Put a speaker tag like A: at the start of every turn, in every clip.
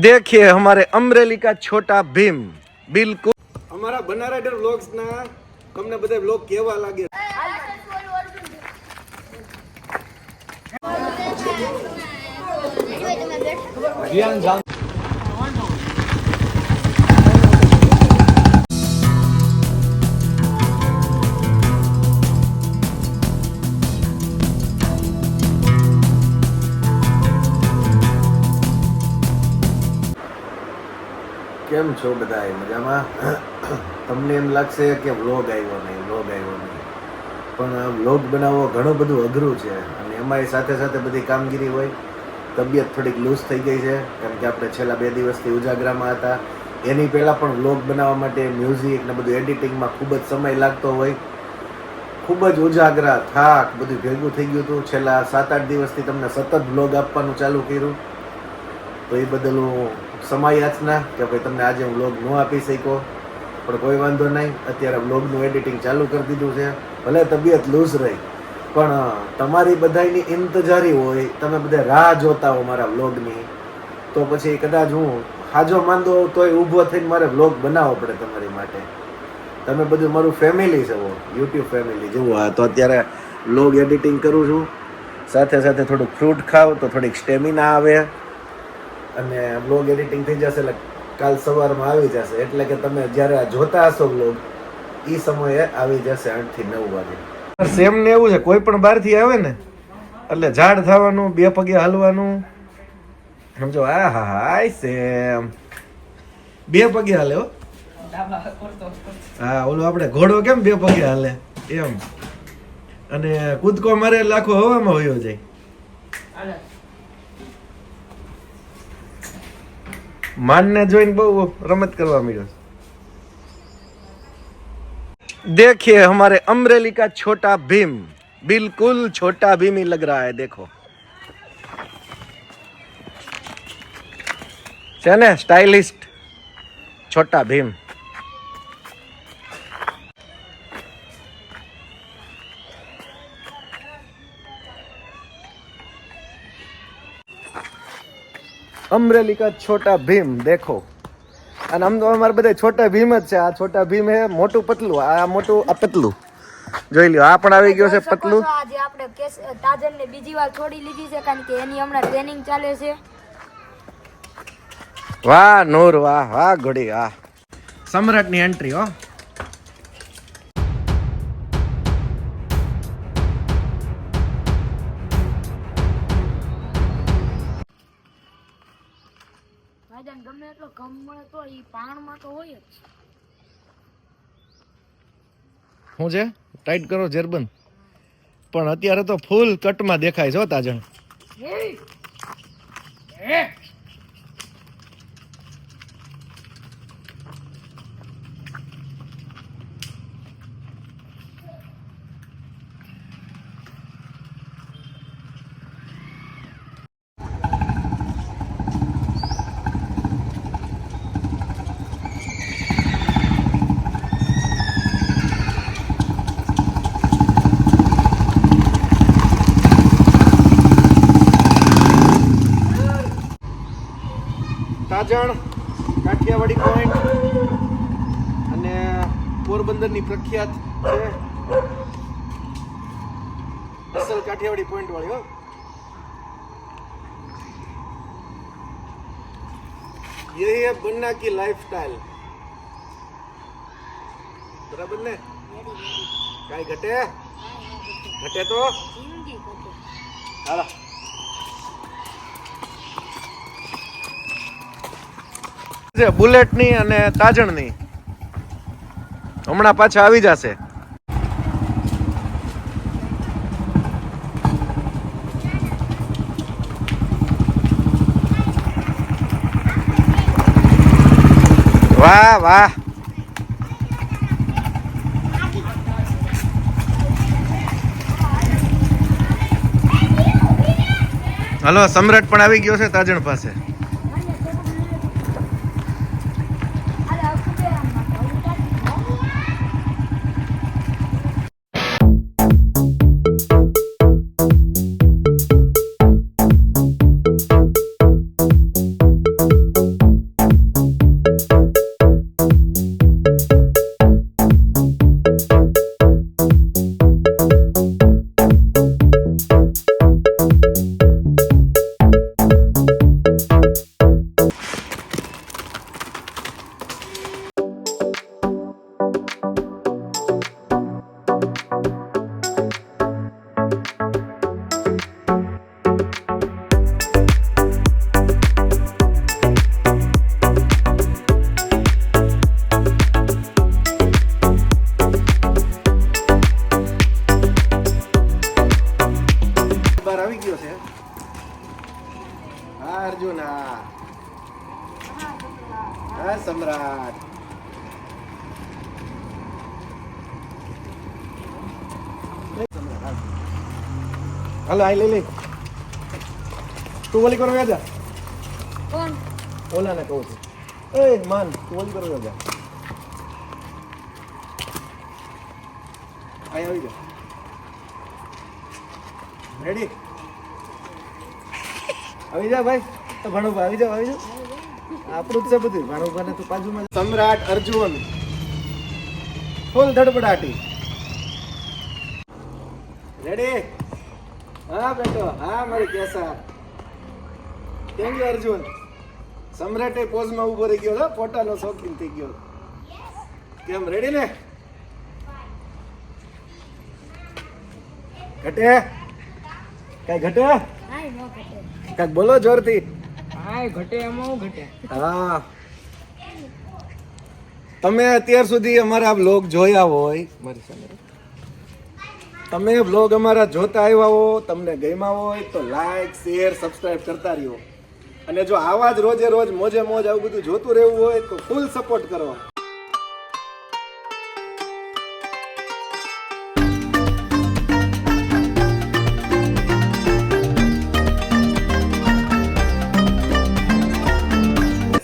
A: देखिए हमारे अमरेली का छोटा भीम बिल्कुल અમારા બનારાઈડર વ્લોગ્સ ના તમને બધા વ્લોગ કેવા લાગે કેમ છો બધા મજામાં? તમને એમ લાગશે કે વ્લોગ આવ્યો નહીં વ્લોગ આવ્યો નહીં. પણ વ્લોગ બનાવવો ઘણું બધું અઘરું છે અને એમાંય સાથે સાથે બધી કામગીરી હોય, તબિયત થોડીક લૂઝ થઈ ગઈ છે, કારણ કે આપણે છેલ્લા બે દિવસથી ઉજાગરામાં હતા. એની પહેલાં પણ વ્લોગ બનાવવા માટે મ્યુઝિક ને બધું એડિટિંગમાં ખૂબ જ સમય લાગતો હોય. ખૂબ જ ઉજાગરા, થાક, બધું ભેગું થઈ ગયું હતું. છેલ્લા સાત આઠ દિવસથી તમને સતત વ્લોગ આપવાનું ચાલુ કર્યું. તો એ બદલ હું સમય યાચના કે ભાઈ તમને આજે હું વ્લોગ ન આપી શક્યો. પણ કોઈ વાંધો નહીં, અત્યારે વ્લોગનું એડિટિંગ ચાલુ કરી દીધું છે. ભલે તબિયત લૂઝ રહી, પણ તમારી બધાની ઇંતજારી હોય, તમે બધા રાહ જોતા હો મારા વ્લોગની તો પછી કદાચ હું હાજો માંદો હોઉં તોય ઊભો થઈને મારે વ્લોગ બનાવવો પડે તમારી માટે. તમે બધું મારું ફેમિલી છો યુટ્યુબ ફેમિલી જુઓ હા તો અત્યારે વ્લોગ એડિટિંગ કરું છું. સાથે સાથે થોડુંક ફ્રૂટ ખાવ તો થોડીક સ્ટેમિના આવે. અને બ્લોગ એડિટિંગ થઈ જશે એટલે કાલ સવારમાં આવી જશે. એટલે કે તમે જ્યારે આ જોતા હશો બ્લોગ એ સમયે આવી જશે આઠથી નવ વાગે. સેમ ને એવું છે કોઈ પણ બહારથી આવે ને એટલે ઝાડ થવાનું બે પગે હાલવાનું. સમજો આ હા હા સેમ. બે પગે હાલે હો. હા ઓલું આપણે ઘોડો કેમ બે પગે હાલે? એમ. અને કૂદકો મારે લાખો હવામાં વયો જાય. માનને જોઈને બહુ રમત કરવા મળ્યો देखिए हमारे अमरेली का छोटा भीम बिल्कुल छोटा भीम ही लग रहा है देखो છે ને સ્ટાઇલિસ્ટ છોટા અમરેલી કા છોટા ભીમ દેખો. અને આમ તો અમારે બધા છોટા ભીમ જ છે. આ છોટા ભીમ હે મોટું પતલું આ મોટું આ પતલું. જોઈ લ્યો આ પણ આવી ગયો છે પતલું.
B: આજે આપણે કેસ તાજન ને બીજી વાર છોડી લીધી છે કારણ કે એની હમણાં ટ્રેનિંગ ચાલે છે.
A: વાહ નૂર વાહ વાહ ઘોડી વાહ. સમ્રાટની એન્ટ્રી હો.
B: પાણમાં તો હોય જ
A: શું છે? ટાઈટ કરો જર્બન પણ અત્યારે તો ફૂલ કટમાં દેખાય છે હો? માજણ કાઠિયાવાડી પોઈન્ટ અને પોરબંદરની પ્રખ્યાત છે અસલ કાઠિયાવાડી પોઈન્ટ વાળી હો. યહી હે બન્ના કી લાઈફસ્ટાઈલ બરાબર ને? કાઈ ઘટે? ઘટે તો? હાલા. છે બુલેટની અને તાજણની હમણાં પાછા આવી જશે. વાહ વાહ. હલો, સમ્રાટ પણ આવી ગયો છે તાજણ પાસે. હાલો આઈ લઈ લે તું ઓલી કરો જા
B: કોણ?
A: ઓલાને કહું છું. એ માન તું ઓલી કરો જા અહીં આવી જા. રેડી આવી જા ભાઈ. તો ભાણુભા આવી જાવ આવી જાવ આપણું જ છે બધું. ભાણુભાને તો બાજુમાં સમ્રાટ અર્જુન. ફૂલ ધડપડાટી. રેડી હા બેટો હા મારી કેસા કેમ યુ અર્જુન? સમ્રાટે પોઝમાં ઊભો રહી ગયો હો ફોટાનો શોખીન થઈ ગયો કેમ રેડી ને? ઘટે? કઈ ઘટે? કંઈક બોલો જોરથી.
C: ઘટે એમાં ઘટે.
A: હા. તમે અત્યાર સુધી અમારા બ્લોગ જોયા હોય મારી સામે. તમે બ્લોગ અમારા જોતા આવ્યા હો, તમને ગમ્યા હોય તો લાઈક શેર સબસ્ક્રાઇબ કરતા રહ્યો. અને જો આવા જ રોજે રોજ મોજે મોજ આવું બધું જોતું રહેવું હોય તો ફૂલ સપોર્ટ કરો.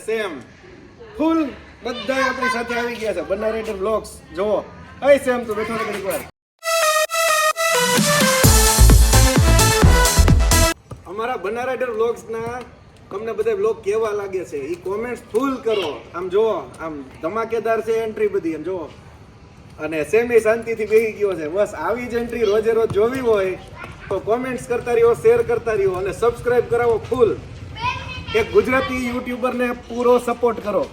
A: સેમ ફૂલ બધા આપણી સાથે આવી ગયા છે. બનારેટર બ્લોગ્સ જુઓ. અહીં સેમ તું બેઠો ઘડીક વાર. અમારા બનારાઈડર વ્લોગ્સના તમને બધા વ્લોગ કેવા લાગે છે? એ કોમેન્ટ્સ ફૂલ કરો. આમ જુઓ, આમ ધમાકેદાર છે એન્ટ્રી બધી, આમ જુઓ. અને સેમી શાંતિથી બેહી ગયો છે. બસ આવી જ એન્ટ્રી રોજે રોજ જોવી હોય, તો કોમેન્ટ્સ કરતા રહ્યો શેર કરતા રહ્યો અને સબસ્ક્રાઇબ કરાવો ફૂલ એક ગુજરાતી યુટ્યુબરને પૂરો સપોર્ટ કરો.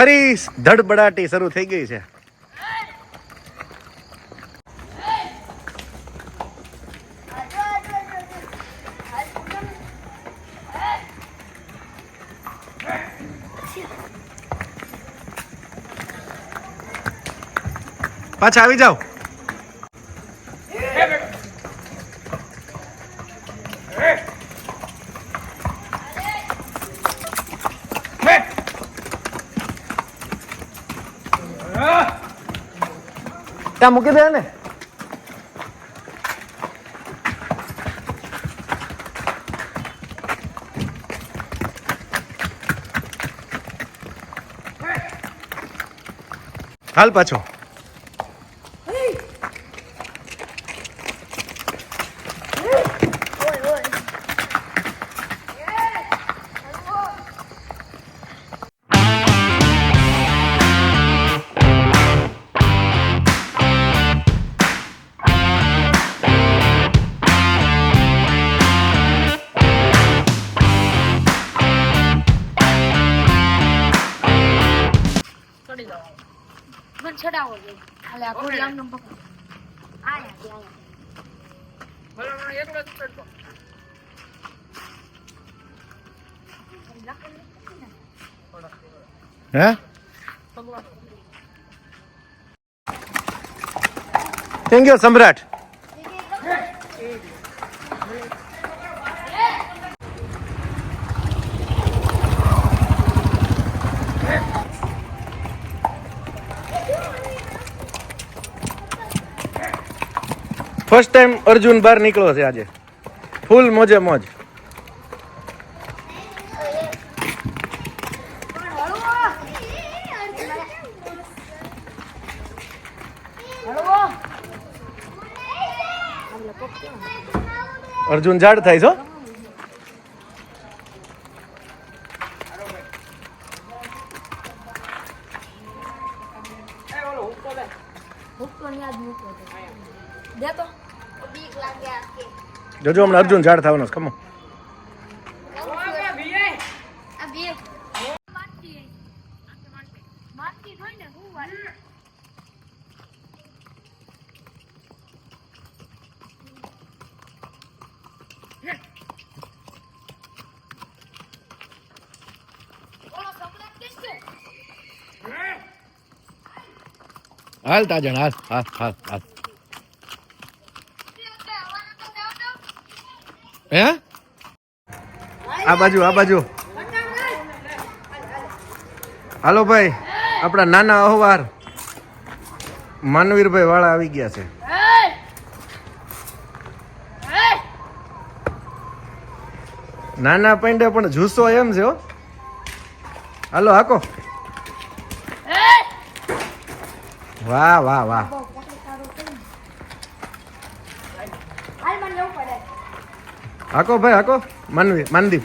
A: ફરી ધડબડાટી શરૂ થઈ ગઈ છે. પાછા આવી જાઓ. ત્યાં મૂકી દે ને. હાલ પાછો.
B: આ ઘોડી આમ પકડ આયા
C: મને એકલો જ ચડતો
A: હે thank you Samrat first time Arjun બહાર નીકળ્યો છે આજે. ફૂલ મોજે મોજ. અર્જુન ઝાડ થાય છો જોજો હમણાં અર્જુન ઝાડ થવાનો છે. ખમો હાલ તાજણ હાલ હાલ હાલ હાલ. હે? આ બાજુ આ બાજુ. હાલો ભાઈ, આપણા નાના અહવાર માનવીરભાઈ વાળા આવી ગયા છે. નાના પૈંડે પણ જુસ્સો એમ છે, હો. હાલો, હાકો. વાહ વાહ વાહ
D: હાલ મને જવું પડે
A: હાકો ભાઈ હાકો. માનવી માનદીપ.